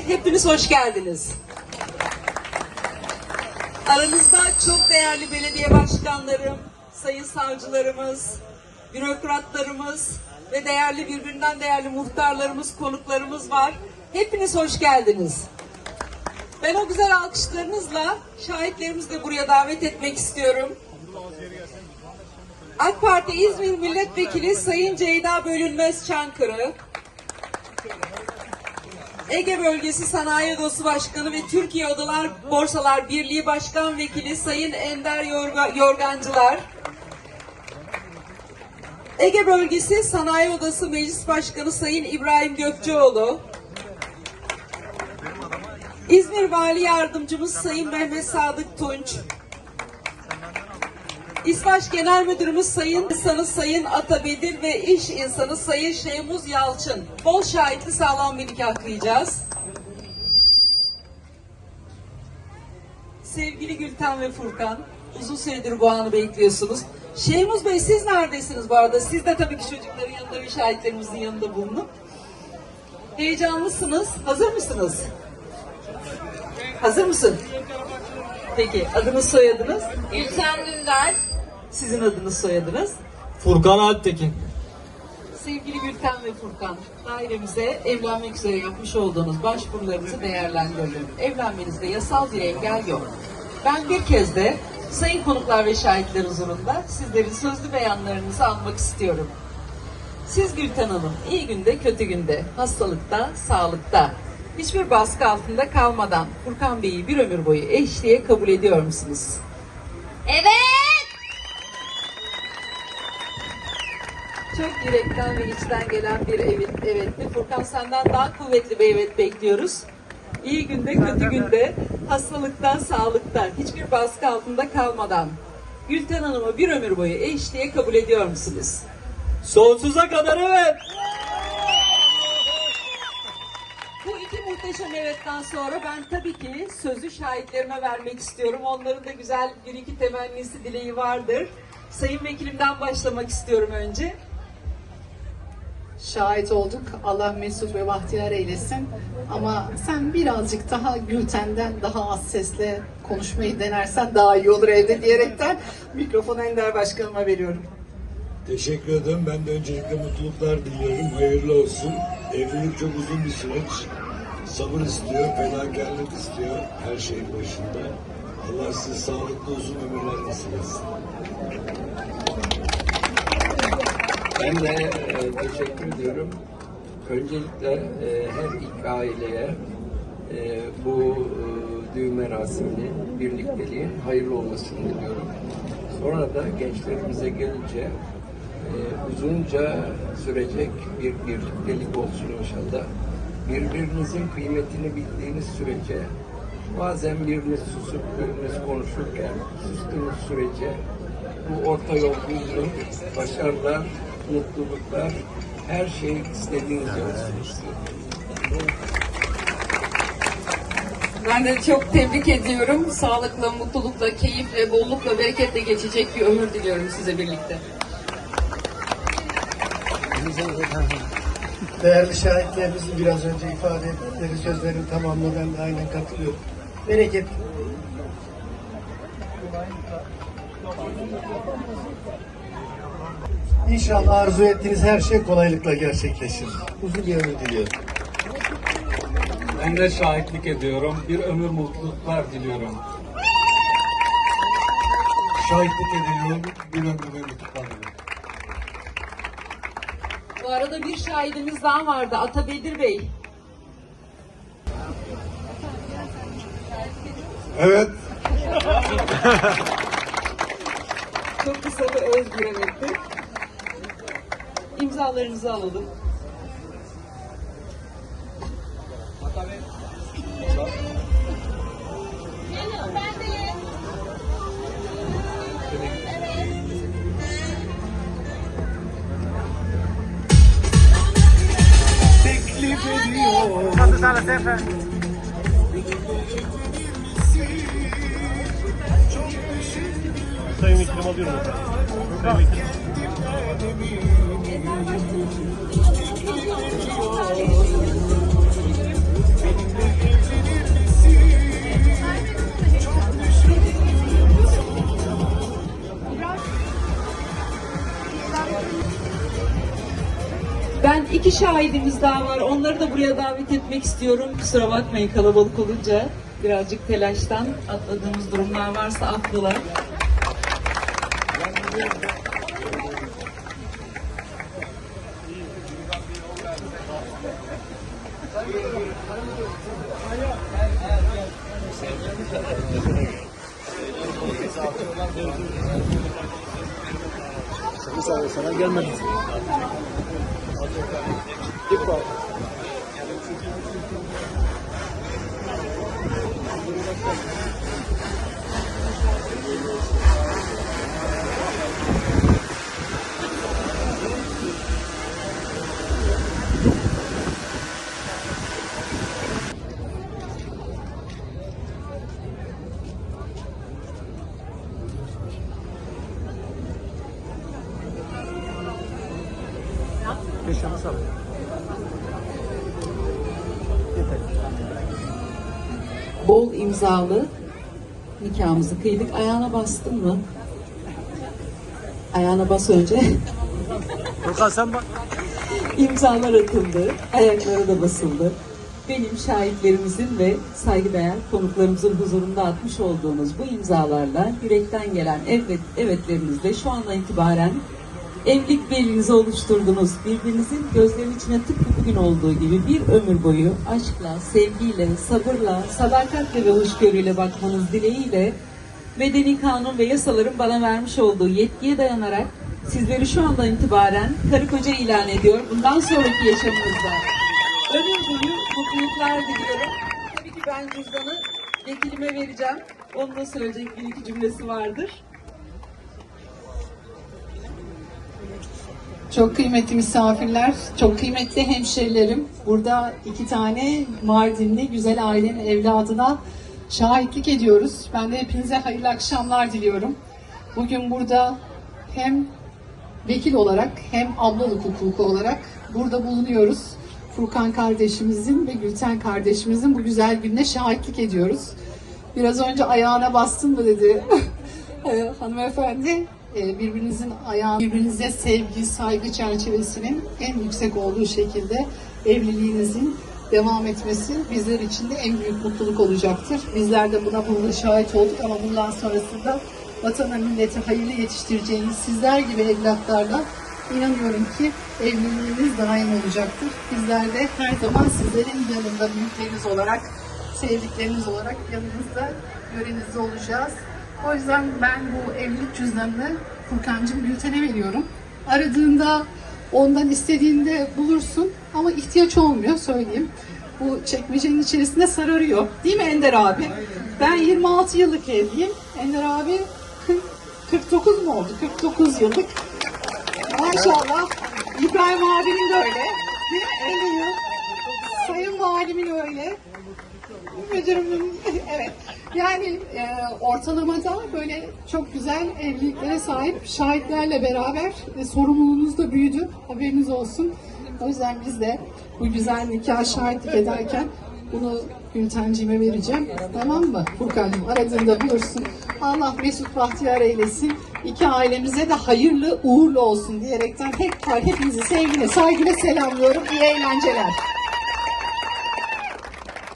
Hepiniz hoş geldiniz. Aranızda çok değerli belediye başkanlarım, sayın savcılarımız, bürokratlarımız ve değerli birbirinden değerli muhtarlarımız, konuklarımız var. Hepiniz hoş geldiniz. Ben o güzel alkışlarınızla şahitlerimizi de buraya davet etmek istiyorum. AK Parti İzmir Milletvekili Sayın Ceyda Bölünmez Çankırı, Ege Bölgesi Sanayi Odası Başkanı ve Türkiye Odalar Borsalar Birliği Başkan Vekili Sayın Ender Yorga, Yorgancılar, Ege Bölgesi Sanayi Odası Meclis Başkanı Sayın İbrahim Gökçeoğlu, İzmir Vali Yardımcımız Sayın Mehmet Sadık Tunç, İSVAŞ Genel Müdürümüz Sayın İnsanı Sayın Atabedir ve İş İnsanı Sayın Şeymuz Yalçın. Bol şahitli sağlam bir nikah kıyacağız. Sevgili Gülten ve Furkan, uzun süredir bu anı bekliyorsunuz. Şeymuz Bey siz neredesiniz bu arada? Siz de tabii ki çocukların yanında ve şahitlerimizin yanında bulunun. Heyecanlısınız. Hazır mısınız? Hazır mısın? Peki adınız soyadınız? Gülten Dündar. Sizin adınız soyadınız. Furkan Alptekin. Sevgili Gülten ve Furkan, dairemize evlenmek üzere yapmış olduğunuz başvurularınızı değerlendirelim. Evlenmenizde yasal bir engel yok. Ben bir kez de sayın konuklar ve şahitler huzurunda sizlerin sözlü beyanlarınızı almak istiyorum. Siz Gülten Hanım iyi günde kötü günde, hastalıkta, sağlıkta, hiçbir baskı altında kalmadan Furkan Bey'i bir ömür boyu eş diye kabul ediyor musunuz? Evet. Çok yürekten ve içten gelen bir evet, evetti. Furkan senden daha kuvvetli bir evet bekliyoruz. İyi günde, kötü günde, hastalıktan, sağlıktan, hiçbir baskı altında kalmadan Gülten Hanım'ı bir ömür boyu eş diye kabul ediyor musunuz? Sonsuza kadar evet. Bu iki muhteşem evetten sonra ben tabii ki sözü şahitlerime vermek istiyorum. Onların da güzel bir iki temennisi, dileği vardır. Sayın Vekilimden başlamak istiyorum önce. Şahit olduk. Allah mesut ve bahtiyar eylesin. Ama sen birazcık daha Gülten'den daha az sesle konuşmayı denersen daha iyi olur evde diyerekten mikrofonu Ender Başkanıma veriyorum. Teşekkür ederim. Ben de öncelikle mutluluklar diliyorum. Hayırlı olsun. Evlilik çok uzun bir süreç. Sabır istiyor, fedakarlık istiyor her şeyin başında. Allah size sağlıklı uzun ömürler nasip etsin. Ben de e, teşekkür ediyorum. Öncelikle e, her iki aileye e, bu düğün merasiminin, birlikteliğin hayırlı olmasını diliyorum. Sonra da gençlerimize gelince uzunca sürecek bir birliktelik olsun inşallah. Birbirinizin kıymetini bildiğiniz sürece bazen biriniz susup biriniz konuşurken sustuğunuz sürece bu orta yol bulunur, başarılar, mutluluklar, her şey istediğiniz olsun. Ben de çok tebrik ediyorum. Sağlıkla, mutlulukla, keyifle, bollukla, bereketle geçecek bir ömür diliyorum size birlikte. Değerli şahitlerimizin biraz önce ifade ettikleri sözlerin tamamına ben de aynen katılıyorum. Bereket. İnşallah arzu ettiğiniz her şey kolaylıkla gerçekleşir. Uzun bir ömür diliyorum. Ben de şahitlik ediyorum. Bir ömür mutluluklar diliyorum. Şahitlik ediyorum. Bir ömür mutluluklar diliyorum. Bu arada bir şahidimiz daha vardı Atabedir Bey. Evet. Çok kısa ve öz İmzalarınızı alalım. Sayın Vekilim alıyorum. Sayın Vekilim. Ben iki şahidimiz daha var. Onları da buraya davet etmek istiyorum. Kusura bakmayın kalabalık olunca. Birazcık telaştan atladığımız durumlar varsa affola. İsa Aleyhisselam gelmedi. İlk var. Thank you. Bol imzalı nikahımızı kıydık. Ayağına bastın mı? Ayağına bas önce. Furkan sen bak. İmzalar atıldı, ayaklara da basıldı. Benim şahitlerimizin ve saygıdeğer konuklarımızın huzurunda atmış olduğumuz bu imzalarla yürekten gelen evet evetlerinizle şu andan itibaren evlilik belinizi oluşturdunuz. Birbirinizin gözlerinin içine tıpkı bugün olduğu gibi bir ömür boyu aşkla, sevgiyle, sabırla, sadakatle ve hoşgörüyle bakmanız dileğiyle medeni kanun ve yasaların bana vermiş olduğu yetkiye dayanarak sizleri şu andan itibaren karı koca ilan ediyor. Bundan sonraki yaşamınızda ömür boyu mutluluklar diliyorum. Tabii ki ben cüzdanı vekilime vereceğim. Onun da söyleyecek bir iki cümlesi vardır. Çok kıymetli misafirler, çok kıymetli hemşerilerim. Burada iki tane Mardinli güzel ailenin evladına şahitlik ediyoruz. Ben de hepinize hayırlı akşamlar diliyorum. Bugün burada hem vekil olarak hem ablalık hukuku olarak burada bulunuyoruz. Furkan kardeşimizin ve Gülten kardeşimizin bu güzel gününe şahitlik ediyoruz. Biraz önce ayağına bastın mı dedi hanımefendi. E, birbirinizin ayağı, birbirinize sevgi, saygı çerçevesinin en yüksek olduğu şekilde evliliğinizin devam etmesi bizler için de en büyük mutluluk olacaktır. Bizler de buna burada şahit olduk ama bundan sonrasında vatana milleti hayırlı yetiştireceğiniz sizler gibi evlatlarla inanıyorum ki evliliğiniz daim olacaktır. Bizler de her zaman sizlerin yanında büyükleriniz olarak, sevdikleriniz olarak yanınızda, yörenizde olacağız. O yüzden ben bu evlilik cüzdanını Furkan'cığım Gülten'e veriyorum. Aradığında ondan istediğinde bulursun ama ihtiyaç olmuyor söyleyeyim. Bu çekmecenin içerisinde sararıyor. Değil mi Ender abi? Ben 26 yıllık evliyim. Ender abi 40, 49 mu oldu? 49 yıllık. Maşallah. İbrahim abinin de öyle. Değil mi? 50 yıl. Sayın valimin öyle. Müdürümün evet. Yani e, ortalamada böyle çok güzel evliliklere sahip şahitlerle beraber e, sorumluluğunuz da büyüdü. Haberiniz olsun. O yüzden biz de bu güzel nikah şahitlik ederken bunu Gültenciğime vereceğim. Tamam mı? Furkan'cığım aradığında bulursun. Allah mesut bahtiyar eylesin. İki ailemize de hayırlı uğurlu olsun diyerekten hep hepinizi sevgiyle, saygıyla selamlıyorum. İyi eğlenceler.